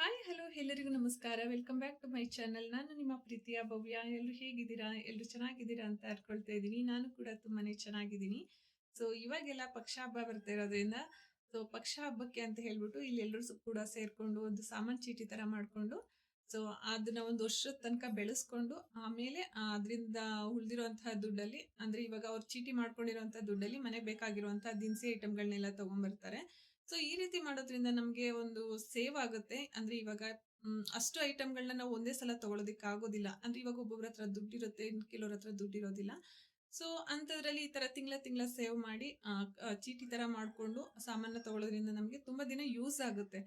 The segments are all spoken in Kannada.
ಹಾಯ್ ಹಲೋ ಎಲ್ಲರಿಗೂ ನಮಸ್ಕಾರ. Welcome back to my channel ನಾನು ನಿಮ್ಮ ಪ್ರೀತಿಯ ಭವ್ಯ. ಎಲ್ಲರೂ ಹೇಗಿದ್ದೀರಾ? ಎಲ್ಲರೂ ಚೆನ್ನಾಗಿದ್ದೀರಾ ಅಂತ ಅರ್ಕೊಳ್ತಾ ಇದ್ದೀನಿ. ನಾನು ಕೂಡ ತುಂಬಾನೇ ಚೆನ್ನಾಗಿದ್ದೀನಿ. ಸೊ ಇವಾಗೆಲ್ಲ ಪಕ್ಷ ಹಬ್ಬ ಬರ್ತಾ ಇರೋದ್ರಿಂದ ಸೊ ಪಕ್ಷ ಹಬ್ಬಕ್ಕೆ ಅಂತ ಹೇಳ್ಬಿಟ್ಟು ಇಲ್ಲಿ ಎಲ್ಲರೂ ಕೂಡ ಸೇರ್ಕೊಂಡು ಒಂದು ಸಾಮಾನ್ ಚೀಟಿ ತರ ಮಾಡ್ಕೊಂಡು ಸೊ ಅದನ್ನ ಒಂದು ವರ್ಷದ ತನಕ ಬೆಳೆಸ್ಕೊಂಡು, ಆಮೇಲೆ ಅದರಿಂದ ಉಳಿದಿರುವಂತಹ ದುಡ್ಡಲ್ಲಿ, ಅಂದ್ರೆ ಇವಾಗ ಅವ್ರು ಚೀಟಿ ಮಾಡ್ಕೊಂಡಿರುವಂತಹ ದುಡ್ಡಲ್ಲಿ ಮನೆಗೆ ಬೇಕಾಗಿರುವಂತಹ ದಿನಸಿ ಐಟಮ್ಗಳನ್ನೆಲ್ಲ ತಗೊಂಡ್ಬರ್ತಾರೆ ಸೊ ಈ ರೀತಿ ಮಾಡೋದ್ರಿಂದ ನಮಗೆ ಒಂದು ಸೇವ್ ಆಗುತ್ತೆ. ಅಂದ್ರೆ ಇವಾಗ ಅಷ್ಟು ಐಟಮ್ಗಳನ್ನ ನಾವು ಒಂದೇ ಸಲ ತಗೊಳೋದಿಕ್ಕೆ ಆಗೋದಿಲ್ಲ. ಅಂದ್ರೆ ಇವಾಗ ಒಬ್ಬೊಬ್ರ ಹತ್ರ ದುಡ್ಡಿರುತ್ತೆ ಇನ್ನು ಕೆಲವ್ರ ಹತ್ರ ದುಡ್ಡಿರೋದಿಲ್ಲ ಸೊ ಅಂಥದ್ರಲ್ಲಿ ಈ ತರ ತಿಂಗಳ ತಿಂಗಳ ಸೇವ್ ಮಾಡಿ ಚೀಟಿ ತರ ಮಾಡಿಕೊಂಡು ಸಾಮಾನ್ಯ ತಗೊಳ್ಳೋದ್ರಿಂದ ನಮಗೆ ತುಂಬಾ ದಿನ ಯೂಸ್ ಆಗುತ್ತೆ.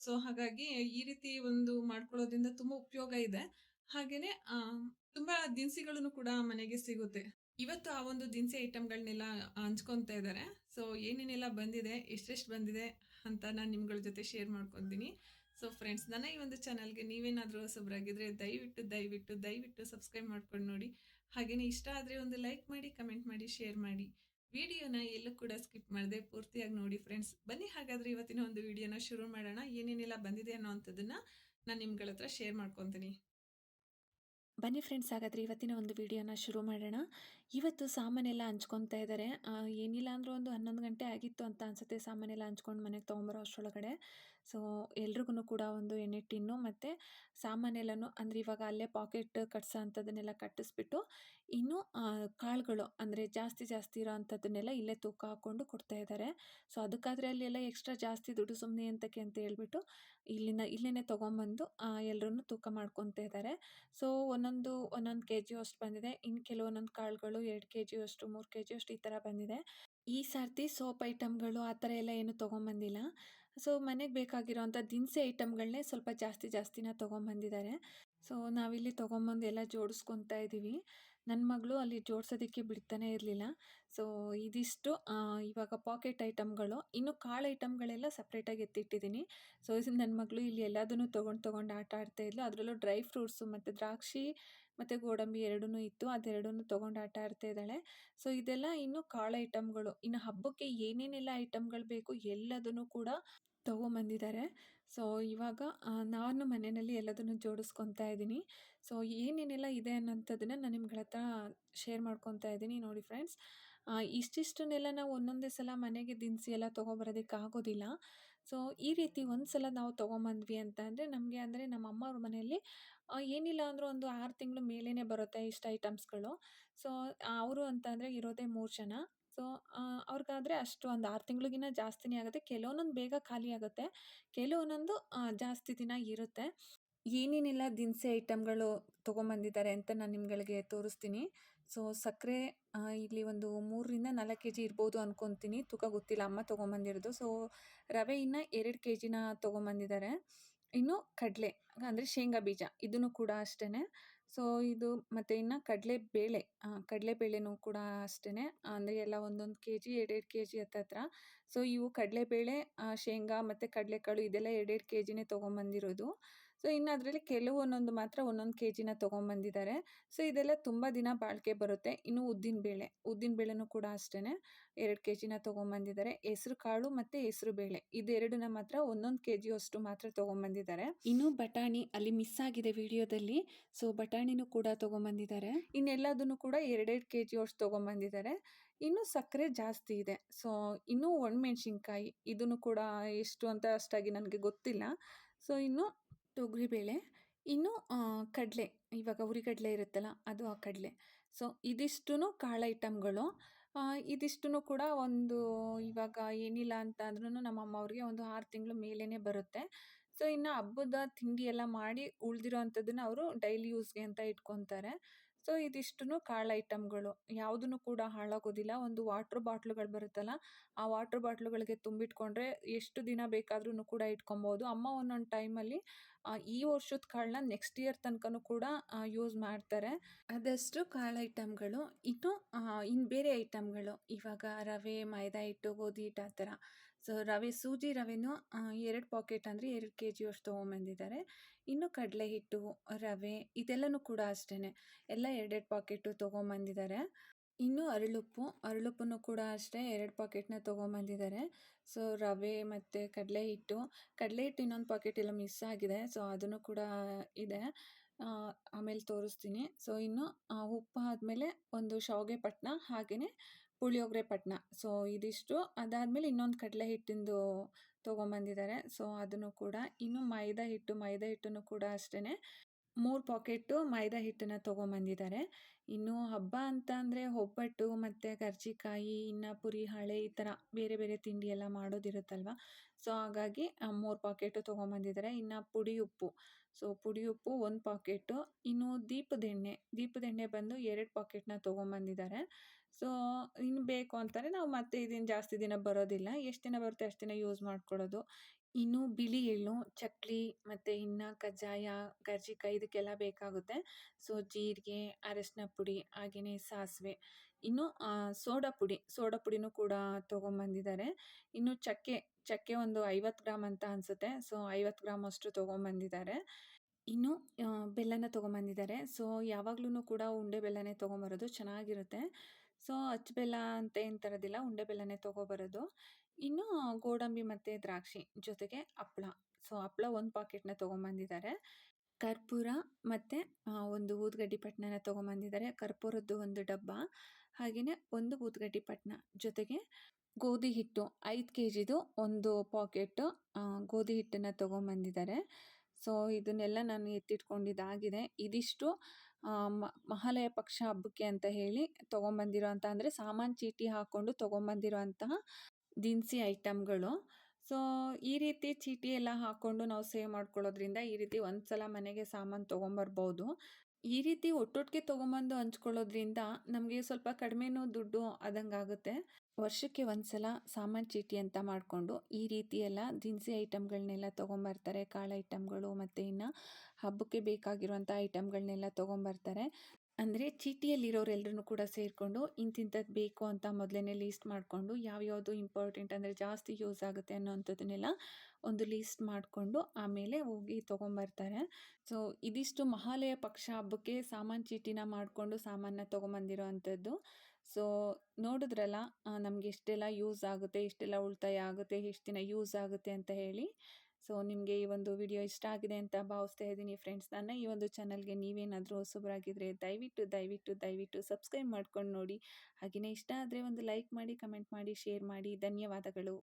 ಸೊ ಹಾಗಾಗಿ ಈ ರೀತಿ ಒಂದು ಮಾಡ್ಕೊಳ್ಳೋದ್ರಿಂದ ತುಂಬಾ ಉಪಯೋಗ ಇದೆ. ಹಾಗೇನೆ ತುಂಬಾ ದಿನಸಿಗಳನ್ನು ಕೂಡ ಮನೆಗೆ ಸಿಗುತ್ತೆ. ಇವತ್ತು ಆ ಒಂದು ದಿನಸಿ ಐಟಮ್ಗಳನ್ನೆಲ್ಲ ಹಂಚ್ಕೊತ ಇದ್ದಾರೆ. ಸೊ ಏನೇನೆಲ್ಲ ಬಂದಿದೆ, ಎಷ್ಟೆಷ್ಟು ಬಂದಿದೆ ಅಂತ ನಾನು ನಿಮ್ಗಳ ಜೊತೆ ಶೇರ್ ಮಾಡ್ಕೊತೀನಿ. ಸೊ ಫ್ರೆಂಡ್ಸ್ ನನ್ನ ಈ ಒಂದು ಚಾನಲ್ಗೆ ನೀವೇನಾದರೂ ಹೊಸಬ್ರಾಗಿದ್ರೆ ದಯವಿಟ್ಟು ದಯವಿಟ್ಟು ದಯವಿಟ್ಟು ಸಬ್ಸ್ಕ್ರೈಬ್ ಮಾಡ್ಕೊಂಡು ನೋಡಿ. ಹಾಗೆಯೇ ಇಷ್ಟ ಆದರೆ ಒಂದು ಲೈಕ್ ಮಾಡಿ ಕಮೆಂಟ್ ಮಾಡಿ ಶೇರ್ ಮಾಡಿ. ವಿಡಿಯೋನ ಎಲ್ಲೂ ಕೂಡ ಸ್ಕಿಪ್ ಮಾಡದೆ ಪೂರ್ತಿಯಾಗಿ ನೋಡಿ ಫ್ರೆಂಡ್ಸ್ ಬನ್ನಿ ಹಾಗಾದರೆ ಇವತ್ತಿನ ಒಂದು ವಿಡಿಯೋನ ಶುರು ಮಾಡೋಣ. ಏನೇನೆಲ್ಲ ಬಂದಿದೆ ಅನ್ನೋ ಅಂಥದ್ದನ್ನ ನಾನು ನಿಮ್ಗಳ ಹತ್ರ ಶೇರ್ ಮಾಡ್ಕೊತೀನಿ. ಬನ್ನಿ ಫ್ರೆಂಡ್ಸ್ ಹಾಗಾದರೆ ಇವತ್ತಿನ ಒಂದು ವಿಡಿಯೋನ ಶುರು ಮಾಡೋಣ. ಇವತ್ತು ಸಾಮಾನೆಲ್ಲ ಹಂಚ್ಕೊತಾ ಇದ್ದಾರೆ. ಏನಿಲ್ಲ ಅಂದರೂ ಒಂದು ಹನ್ನೊಂದು ಗಂಟೆ ಆಗಿತ್ತು ಅಂತ ಅನಿಸುತ್ತೆ ಸಾಮಾನೆಲ್ಲ ಹಂಚ್ಕೊಂಡು ಮನೆಗೆ ತೊಗೊಂಬರೋ ಅಷ್ಟರೊಳಗಡೆ. ಸೊ ಎಲ್ರಿಗೂ ಕೂಡ ಒಂದು ಎಣ್ಣೆ ಟಿನ್ನು ಮತ್ತು ಸಾಮಾನೆಲ್ಲನೂ ಅಂದರೆ ಇವಾಗ ಅಲ್ಲೇ ಪಾಕೆಟ್ ಕಟ್ಸೋ ಅಂಥದ್ದನ್ನೆಲ್ಲ ಕಟ್ಟಿಸ್ಬಿಟ್ಟು ಇನ್ನು ಕಾಳುಗಳು ಅಂದರೆ ಜಾಸ್ತಿ ಜಾಸ್ತಿ ಇರೋ ಅಂಥದ್ದನ್ನೆಲ್ಲ ಇಲ್ಲೇ ತೂಕ ಹಾಕ್ಕೊಂಡು ಕೊಡ್ತಾ ಇದ್ದಾರೆ. ಸೊ ಅದಕ್ಕಾದರೆ ಅಲ್ಲೆಲ್ಲ ಎಕ್ಸ್ಟ್ರಾ ಜಾಸ್ತಿ ದುಡ್ಡು ಸುಮ್ಮನೆ ಅಂತಕ್ಕೆ ಅಂತ ಹೇಳ್ಬಿಟ್ಟು ಇಲ್ಲಿನ ಇಲ್ಲೇ ತೊಗೊಂಬಂದು ಎಲ್ಲರೂ ತೂಕ ಮಾಡ್ಕೊತಾ ಇದ್ದಾರೆ. ಸೊ ಒಂದೊಂದು ಒಂದೊಂದು ಕೆ ಜಿ ಅಷ್ಟು ಬಂದಿದೆ. ಇನ್ನು ಕೆಲವೊಂದೊಂದು ಕಾಳುಗಳು ಎರಡು ಕೆ ಜಿ ಅಷ್ಟು, ಮೂರು ಕೆ ಜಿಯಷ್ಟು ಈ ಥರ ಬಂದಿದೆ. ಈ ಸರ್ತಿ ಸೋಪ್ ಐಟಮ್ಗಳು ಆ ಥರ ಎಲ್ಲ ಏನು ತೊಗೊಂಬಂದಿಲ್ಲ. ಸೊ, ಮನೆಗೆ ಬೇಕಾಗಿರೋಂಥ ದಿನಸಿ ಐಟಮ್ಗಳನ್ನೇ ಸ್ವಲ್ಪ ಜಾಸ್ತಿ ಜಾಸ್ತಿನ ತೊಗೊಂಬಂದಿದ್ದಾರೆ. ಸೊ, ನಾವಿಲ್ಲಿ ತೊಗೊಂಬಂದು ಎಲ್ಲ ಜೋಡಿಸ್ಕೊತಾ ಇದ್ದೀವಿ. ನನ್ನ ಮಗಳು ಅಲ್ಲಿ ಜೋಡಿಸೋದಕ್ಕೆ ಬಿಡ್ತಾನೆ ಇರಲಿಲ್ಲ. ಸೊ, ಇದಿಷ್ಟು ಇವಾಗ ಪಾಕೆಟ್ ಐಟಮ್ಗಳು. ಇನ್ನು ಕಾಳು ಐಟಮ್ಗಳೆಲ್ಲ ಸಪ್ರೇಟಾಗಿ ಎತ್ತಿಟ್ಟಿದ್ದೀನಿ. ಸೊ, ನನ್ನ ಮಗಳು ಇಲ್ಲಿ ಎಲ್ಲದನ್ನು ತೊಗೊಂಡು ತೊಗೊಂಡು ಆಟ ಆಡ್ತಾ ಇದ್ಲು. ಅದರಲ್ಲೂ ಡ್ರೈ ಫ್ರೂಟ್ಸು ಮತ್ತು ದ್ರಾಕ್ಷಿ ಮತ್ತು ಗೋಡಂಬಿ ಎರಡೂ ಇತ್ತು, ಅದೆರಡನ್ನೂ ತೊಗೊಂಡು ಆಟ ಆಡ್ತಾ ಇದ್ದಾಳೆ. ಸೊ ಇದೆಲ್ಲ ಇನ್ನು ಕಾಳು ಐಟಮ್ಗಳು ಇನ್ನು ಹಬ್ಬಕ್ಕೆ ಏನೇನೆಲ್ಲ ಐಟಮ್ಗಳು ಬೇಕು ಎಲ್ಲದನ್ನು ಕೂಡ ತೊಗೊಂಬಂದಿದ್ದಾರೆ. ಸೊ ಇವಾಗ ನಾನು ಮನೆಯಲ್ಲಿ ಎಲ್ಲದನ್ನು ಜೋಡಿಸ್ಕೊತಾ ಇದ್ದೀನಿ. ಸೊ ಏನೇನೆಲ್ಲ ಇದೆ ಅನ್ನೋಂಥದ್ದನ್ನು ನಾನು ನಿಮ್ಗಳ ಹತ್ರ ಶೇರ್ ಮಾಡ್ಕೊತಾ ಇದ್ದೀನಿ ನೋಡಿ ಫ್ರೆಂಡ್ಸ್ ಇಷ್ಟಿಷ್ಟನ್ನೆಲ್ಲ ನಾವು ಒಂದೊಂದೇ ಸಲ ಮನೆಗೆ ದಿನಸಿ ಎಲ್ಲ ತೊಗೊಬರೋದಕ್ಕೆ ಆಗೋದಿಲ್ಲ. ಸೊ, ಈ ರೀತಿ ಒಂದು ಸಲ ನಾವು ತೊಗೊಂಬಂದ್ವಿ ಅಂತ ಅಂದರೆ, ನಮಗೆ ಅಂದರೆ ನಮ್ಮ ಅಮ್ಮ ಅವ್ರ ಮನೆಯಲ್ಲಿ ಏನಿಲ್ಲ ಅಂದರೂ ಒಂದು ಆರು ತಿಂಗಳು ಮೇಲೇ ಬರುತ್ತೆ ಇಷ್ಟು ಐಟಮ್ಸ್ಗಳು. ಸೊ, ಅವರು ಅಂತ ಅಂದರೆ ಇರೋದೇ ಮೂರು ಜನ. ಸೊ ಅವ್ರಿಗಾದರೆ ಅಷ್ಟು ಒಂದು ಆರು ತಿಂಗಳಿಗಿನ್ನ ಜಾಸ್ತಿನೇ ಆಗುತ್ತೆ. ಕೆಲವೊಂದೊಂದು ಬೇಗ ಖಾಲಿ ಆಗುತ್ತೆ. ಕೆಲವೊಂದೊಂದು ಜಾಸ್ತಿ ದಿನ ಇರುತ್ತೆ. ಏನೇನೆಲ್ಲ ದಿನಸಿ ಐಟಮ್ಗಳು ತೊಗೊಂಬಂದಿದ್ದಾರೆ ಅಂತ ನಾನು ನಿಮ್ಗಳಿಗೆ ತೋರಿಸ್ತೀನಿ. ಸೊ ಸಕ್ಕರೆ ಇಲ್ಲಿ ಒಂದು ಮೂರರಿಂದ ನಾಲ್ಕು ಕೆ ಜಿ ಇರ್ಬೋದು ಅಂದ್ಕೊತೀನಿ ತೂಕ ಗೊತ್ತಿಲ್ಲ, ಅಮ್ಮ ತೊಗೊಂಬಂದಿರೋದು. ಸೊ ರವೆ ಇನ್ನು ಎರಡು ಕೆ ಜಿನ ತೊಗೊಂಬಂದಿದ್ದಾರೆ. ಇನ್ನು ಕಡಲೆ, ಅಂದರೆ ಶೇಂಗಾ ಬೀಜ, ಇದನ್ನು ಕೂಡ ಅಷ್ಟೇ ಸೊ ಇದು ಮತ್ತು ಇನ್ನು ಕಡಲೆ ಬೇಳೆ ಕಡಲೆ ಬೇಳೆನೂ ಕೂಡ ಅಷ್ಟೇ ಅಂದರೆ ಎಲ್ಲ ಒಂದೊಂದು ಕೆ ಜಿ ಎರಡೆರಡು ಕೆ ಜಿ ಹತ್ತತ್ರ. ಸೊ ಇವು ಕಡಲೆಬೇಳೆ ಶೇಂಗಾ ಮತ್ತು ಕಡಲೆಕಾಳು ಇದೆಲ್ಲ ಎರಡೆರಡು ಕೆ ಜಿನೇ ತೊಗೊಂಬಂದಿರೋದು. ಸೊ ಇನ್ನು ಅದರಲ್ಲಿ ಕೆಲವು ಒಂದೊಂದು ಮಾತ್ರ ಒಂದೊಂದು ಕೆ ಜಿನ ತೊಗೊಂಬಂದಿದ್ದಾರೆ. ಸೊ ಇದೆಲ್ಲ ತುಂಬ ದಿನ ಬಾಳಿಕೆ ಬರುತ್ತೆ. ಇನ್ನು ಉದ್ದಿನ ಬೇಳೆ ಉದ್ದಿನ ಬೇಳೆನೂ ಕೂಡ ಅಷ್ಟೇ ಎರಡು ಕೆ ಜಿನ ತೊಗೊಂಬಂದಿದ್ದಾರೆ. ಹೆಸರು ಕಾಳು ಮತ್ತು ಹೆಸರು ಬೇಳೆ. ಇದೆರಡನ್ನ ಮಾತ್ರ ಒಂದೊಂದು ಕೆ ಜಿ ಅಷ್ಟು ಮಾತ್ರ ತೊಗೊಂಬಂದಿದ್ದಾರೆ. ಇನ್ನು ಬಟಾಣಿ ಅಲ್ಲಿ ಮಿಸ್ ಆಗಿದೆ ವಿಡಿಯೋದಲ್ಲಿ. ಸೊ ಬಟಾಣಿನೂ ಕೂಡ ತೊಗೊಂಬಂದಿದ್ದಾರೆ. ಇನ್ನೆಲ್ಲದನ್ನು ಕೂಡ ಎರಡೆರಡು ಕೆ ಜಿ ಅಷ್ಟು ತೊಗೊಂಬಂದಿದ್ದಾರೆ. ಇನ್ನು ಸಕ್ಕರೆ ಜಾಸ್ತಿ ಇದೆ. ಸೊ ಇನ್ನು ಒಣಮೆಣ್ಸಿನ್ಕಾಯಿ ಇದನ್ನು ಕೂಡ ಎಷ್ಟು ಅಂತ ಅಷ್ಟಾಗಿ ನನಗೆ ಗೊತ್ತಿಲ್ಲ. ಸೊ ಇನ್ನು ತೊಗರಿಬೇಳೆ ಇನ್ನು ಕಡಲೆ. ಇವಾಗ ಹುರಿಗಡಲೆ ಇರುತ್ತಲ್ಲ, ಅದು ಆ ಕಡಲೆ. ಸೊ ಇದಿಷ್ಟು ಕಾಳು ಐಟಮ್ಗಳು ಇದಿಷ್ಟು ಕೂಡ ಒಂದು ಇವಾಗ ಏನಿಲ್ಲ ಅಂತ ಅಂದ್ರೂ ನಮ್ಮ ಅಮ್ಮ ಅವ್ರಿಗೆ ಒಂದು ಆರು ತಿಂಗಳು ಮೇಲೇ ಬರುತ್ತೆ. ಸೊ ಇನ್ನು ಹಬ್ಬದ ತಿಂಡಿ ಎಲ್ಲ ಮಾಡಿ ಉಳಿದಿರೋ ಅಂಥದ್ದನ್ನು ಅವರು ಡೈಲಿ ಯೂಸ್ಗೆ ಅಂತ ಇಟ್ಕೊತಾರೆ. ಸೊ ಇದಿಷ್ಟು ಕಾಳು ಐಟಮ್ಗಳು ಯಾವುದೂ ಕೂಡ ಹಾಳಾಗೋದಿಲ್ಲ. ಒಂದು ವಾಟ್ರ್ ಬಾಟ್ಲುಗಳು ಬರುತ್ತಲ್ಲ, ಆ ವಾಟ್ರ್ ಬಾಟ್ಲುಗಳಿಗೆ ತುಂಬಿಟ್ಕೊಂಡ್ರೆ ಎಷ್ಟು ದಿನ ಬೇಕಾದ್ರೂ ಕೂಡ ಇಟ್ಕೊಬೋದು. ಅಮ್ಮ ಒಂದೊಂದು ಟೈಮಲ್ಲಿ ಈ ವರ್ಷದ ಕಾಳನ್ನ ನೆಕ್ಸ್ಟ್ ಇಯರ್ ತನಕನೂ ಕೂಡ ಯೂಸ್ ಮಾಡ್ತಾರೆ. ಅದಷ್ಟು ಕಾಳು ಐಟಮ್ಗಳು ಇನ್ನು ಇನ್ನು ಬೇರೆ ಐಟಮ್ಗಳು ಇವಾಗ ರವೆ, ಮೈದಾ ಹಿಟ್ಟು, ಗೋಧಿ ಹಿಟ್ಟು ಆ ಥರ. ಸೊ ರವೆ, ಸೂಜಿ ರವೆನೂ ಎರಡು ಪಾಕೆಟ್ ಅಂದರೆ ಎರಡು ಕೆ ಜಿ ಅಷ್ಟು ತೊಗೊಂಬಂದಿದ್ದಾರೆ ಇನ್ನು ಕಡಲೆ ಹಿಟ್ಟು ರವೆ ಇದೆಲ್ಲನೂ ಕೂಡ ಅಷ್ಟೇ ಎಲ್ಲ ಎರಡೆರಡು ಪಾಕೆಟು ತೊಗೊಂಬಂದಿದ್ದಾರೆ ಇನ್ನು ಅರಳುಪ್ಪು, ಅರಳುಪ್ಪನ್ನು ಕೂಡ ಅಷ್ಟೇ ಎರಡು ಪಾಕೆಟ್‌ನ ತೊಗೊಂಬಂದಿದ್ದಾರೆ. ಸೊ ರವೆ ಮತ್ತು ಕಡಲೆ ಹಿಟ್ಟು, ಕಡಲೆ ಹಿಟ್ಟು ಇನ್ನೊಂದು ಪಾಕೆಟ್ ಎಲ್ಲ ಮಿಸ್ ಆಗಿದೆ. ಸೊ ಅದನ್ನು ಕೂಡ ಇದೆ. ಆಮೇಲೆ ತೋರಿಸ್ತೀನಿ. ಸೊ ಇನ್ನು ಉಪ್ಪು ಆದಮೇಲೆ ಒಂದು ಶಾವಿಗೆ ಪಟ್ಣ, ಹಾಗೇನೇ ಪುಳಿಯೋಗರೆ ಪಟ್ಣ. ಸೊ ಇದಿಷ್ಟು. ಅದಾದಮೇಲೆ ಇನ್ನೊಂದು ಕಡಲೆ ಹಿಟ್ಟಿಂದು ತೊಗೊಂಬಂದಿದ್ದಾರೆ. ಸೊ ಅದನ್ನು ಕೂಡ. ಇನ್ನು ಮೈದಾ ಹಿಟ್ಟು, ಮೈದಾ ಹಿಟ್ಟನ್ನು ಕೂಡ ಅಷ್ಟೇ ಮೂರು ಪಾಕೆಟ್ಟು ಮೈದಾ ಹಿಟ್ಟನ್ನು ತೊಗೊಂಬಂದಿದ್ದಾರೆ. ಇನ್ನು ಹಬ್ಬ ಅಂತ ಅಂದರೆ ಒಬ್ಬಟ್ಟು ಮತ್ತು ಕರ್ಜಿಕಾಯಿ, ಇನ್ನು ಪುರಿ ಹಳೆ ಈ ಥರ ಬೇರೆ ಬೇರೆ ತಿಂಡಿ ಎಲ್ಲ ಮಾಡೋದಿರುತ್ತಲ್ವ. ಸೊ ಹಾಗಾಗಿ ಮೂರು 3 ಪಾಕೆಟು ತೊಗೊಂಬಂದಿದ್ದಾರೆ. ಇನ್ನು ಪುಡಿ ಉಪ್ಪು, ಸೊ ಪುಡಿ ಉಪ್ಪು ಒಂದು ಪಾಕೆಟು. ಇನ್ನು ದೀಪದ ಎಣ್ಣೆ, ದೀಪದ ಎಣ್ಣೆ ಬಂದು ಎರಡು ಪಾಕೆಟ್‌ನ ತೊಗೊಂಬಂದಿದ್ದಾರೆ. ಸೊ ಇನ್ನು ಬೇಕು ಅಂತಾರೆ ನಾವು ಮತ್ತೆ ಇದನ್ನು ಜಾಸ್ತಿ ದಿನ ಬರೋದಿಲ್ಲ. ಎಷ್ಟು ದಿನ ಬರುತ್ತೆ ಅಷ್ಟು ದಿನ ಯೂಸ್ ಮಾಡ್ಕೊಳ್ಳೋದು. ಇನ್ನು ಬಿಳಿ ಎಳ್ಳು, ಚಕ್ಲಿ ಮತ್ತು ಇನ್ನು ಕಜ್ಜಾಯ, ಕರ್ಜಿಕಾಯಿ ಇದಕ್ಕೆಲ್ಲ ಬೇಕಾಗುತ್ತೆ. ಸೊ ಜೀರಿಗೆ, ಅರಶಿನ ಪುಡಿ, ಹಾಗೆಯೇ ಸಾಸಿವೆ, ಇನ್ನು ಸೋಡಾ ಪುಡಿ, ಸೋಡಾ ಪುಡಿನೂ ಕೂಡ ತೊಗೊಂಬಂದಿದ್ದಾರೆ. ಇನ್ನು ಚಕ್ಕೆ, ಚಕ್ಕೆ ಒಂದು 50 ಗ್ರಾಮ್ ಅಂತ ಅನಿಸುತ್ತೆ. ಸೊ 50 ಗ್ರಾಮ್ ಅಷ್ಟು ತೊಗೊಂಬಂದಿದ್ದಾರೆ. ಇನ್ನು ಬೆಲ್ಲನ ತೊಗೊಂಬಂದಿದ್ದಾರೆ. ಸೊ ಯಾವಾಗ್ಲೂ ಕೂಡ ಉಂಡೆ ಬೆಲ್ಲನೇ ತೊಗೊಂಬರೋದು ಚೆನ್ನಾಗಿರುತ್ತೆ. ಸೊ ಅಚ್ಚಬೆಲ್ಲ ಅಂತ ಏನು ತರೋದಿಲ್ಲ. ಉಂಡೆ ಬೆಲ್ಲನೇ ತೊಗೊಬರೋದು. ಇನ್ನು ಗೋಡಂಬಿ ಮತ್ತು ದ್ರಾಕ್ಷಿ, ಜೊತೆಗೆ ಹಪ್ಳ. ಸೊ ಹಪ್ಳ ಒಂದು ಪಾಕೆಟ್‌ನ ತೊಗೊಂಬಂದಿದ್ದಾರೆ. ಕರ್ಪೂರ ಮತ್ತು ಒಂದು ಊದ್ಗಡ್ಡಿ ಪಟ್ಣನ ತೊಗೊಂಬಂದಿದ್ದಾರೆ. ಕರ್ಪೂರದ್ದು ಒಂದು ಡಬ್ಬ, ಹಾಗೆಯೇ ಒಂದು ಊದ್ಗಡ್ಡಿ ಪಟ್ನ ಜೊತೆಗೆ ಗೋಧಿ ಹಿಟ್ಟು ಐದು ಕೆ ಜಿದು ಒಂದು ಪಾಕೆಟ್ಟು ಗೋಧಿ ಹಿಟ್ಟನ್ನ ತೊಗೊಂಬಂದಿದ್ದಾರೆ. ಸೊ ಇದನ್ನೆಲ್ಲ ನಾನು ಎತ್ತಿಟ್ಕೊಂಡಿದ್ದಾಗಿದೆ. ಇದಿಷ್ಟು ಮಹಾಲಯ ಪಕ್ಷ ಹಬ್ಬಕ್ಕೆ ಅಂತ ಹೇಳಿ ತೊಗೊಂಬಂದಿರೋಂಥ ಅಂದರೆ ಸಾಮಾನು ಚೀಟಿ ಹಾಕ್ಕೊಂಡು ತೊಗೊಂಬಂದಿರೋಂತಹ ದಿನಸಿ ಐಟಮ್‌ಗಳು. ಸೊ ಈ ರೀತಿ ಚೀಟಿ ಎಲ್ಲ ಹಾಕ್ಕೊಂಡು ನಾವು ಸೇವ್ ಮಾಡ್ಕೊಳ್ಳೋದ್ರಿಂದ ಈ ರೀತಿ ಒಂದು ಸಲ ಮನೆಗೆ ಸಾಮಾನು ತೊಗೊಂಬರ್ಬೋದು. ಈ ರೀತಿ ಒಟ್ಟೊಟ್ಟಿಗೆ ತೊಗೊಂಬಂದು ಹಂಚ್ಕೊಳ್ಳೋದ್ರಿಂದ ನಮಗೆ ಸ್ವಲ್ಪ ಕಡಿಮೆನೂ ದುಡ್ಡು ಆದಂಗಾಗುತ್ತೆ. ವರ್ಷಕ್ಕೆ ಒಂದು ಸಲ ಸಾಮಾನು ಚೀಟಿ ಅಂತ ಮಾಡಿಕೊಂಡು ಈ ರೀತಿಯೆಲ್ಲ ದಿನಸಿ ಐಟಮ್‌ಗಳನ್ನೆಲ್ಲ ತೊಗೊಂಬರ್ತಾರೆ. ಕಾಳು ಐಟಮ್‌ಗಳು ಮತ್ತು ಇನ್ನು ಹಬ್ಬಕ್ಕೆ ಬೇಕಾಗಿರುವಂಥ ಐಟಮ್‌ಗಳನ್ನೆಲ್ಲ ತೊಗೊಂಬರ್ತಾರೆ. ಅಂದರೆ ಚೀಟಿಯಲ್ಲಿರೋರೆಲ್ಲರೂ ಕೂಡ ಸೇರಿಕೊಂಡು ಇಂತಿಂಥದ್ದು ಬೇಕು ಅಂತ ಮೊದಲೇ ಲೀಸ್ಟ್ ಮಾಡಿಕೊಂಡು ಯಾವ್ಯಾವುದು ಇಂಪಾರ್ಟೆಂಟ್ ಅಂದರೆ ಜಾಸ್ತಿ ಯೂಸ್ ಆಗುತ್ತೆ ಅನ್ನೋವಂಥದ್ದನ್ನೆಲ್ಲ ಒಂದು ಲೀಸ್ಟ್ ಮಾಡಿಕೊಂಡು ಆಮೇಲೆ ಹೋಗಿ ತೊಗೊಂಬರ್ತಾರೆ. ಸೊ ಇದಿಷ್ಟು ಮಹಾಲಯ ಪಕ್ಷ ಹಬ್ಬಕ್ಕೆ ಸಾಮಾನು ಚೀಟಿನ ಮಾಡಿಕೊಂಡು ಸಾಮಾನನ್ನ ತೊಗೊಂಬಂದಿರೋವಂಥದ್ದು. ಸೊ ನೋಡಿದ್ರಲ್ಲ ನಮಗೆ ಇಷ್ಟೆಲ್ಲ ಯೂಸ್ ಆಗುತ್ತೆ, ಎಷ್ಟೆಲ್ಲ ಉಳಿತಾಯ ಆಗುತ್ತೆ, ಎಷ್ಟು ದಿನ ಯೂಸ್ ಆಗುತ್ತೆ ಅಂತ ಹೇಳಿ. ಸೊ ನಿಮಗೆ ಈ ಒಂದು ವಿಡಿಯೋ ಇಷ್ಟ ಆಗಿದೆ ಅಂತ ಭಾವಿಸ್ತಾ ಇದ್ದೀನಿ ಫ್ರೆಂಡ್ಸ್. ನನ್ನ ಈ ಒಂದು ಚಾನಲ್‌ಗೆ ನೀವೇನಾದರೂ ಹೊಸಬರಾಗಿದ್ದರೆ ದಯವಿಟ್ಟು, ದಯವಿಟ್ಟು, ದಯವಿಟ್ಟು ಸಬ್ಸ್ಕ್ರೈಬ್ ಮಾಡ್ಕೊಂಡು ನೋಡಿ. ಹಾಗೆಯೇ ಇಷ್ಟ ಆದರೆ ಒಂದು ಲೈಕ್ ಮಾಡಿ, ಕಮೆಂಟ್ ಮಾಡಿ, ಶೇರ್ ಮಾಡಿ. ಧನ್ಯವಾದಗಳು.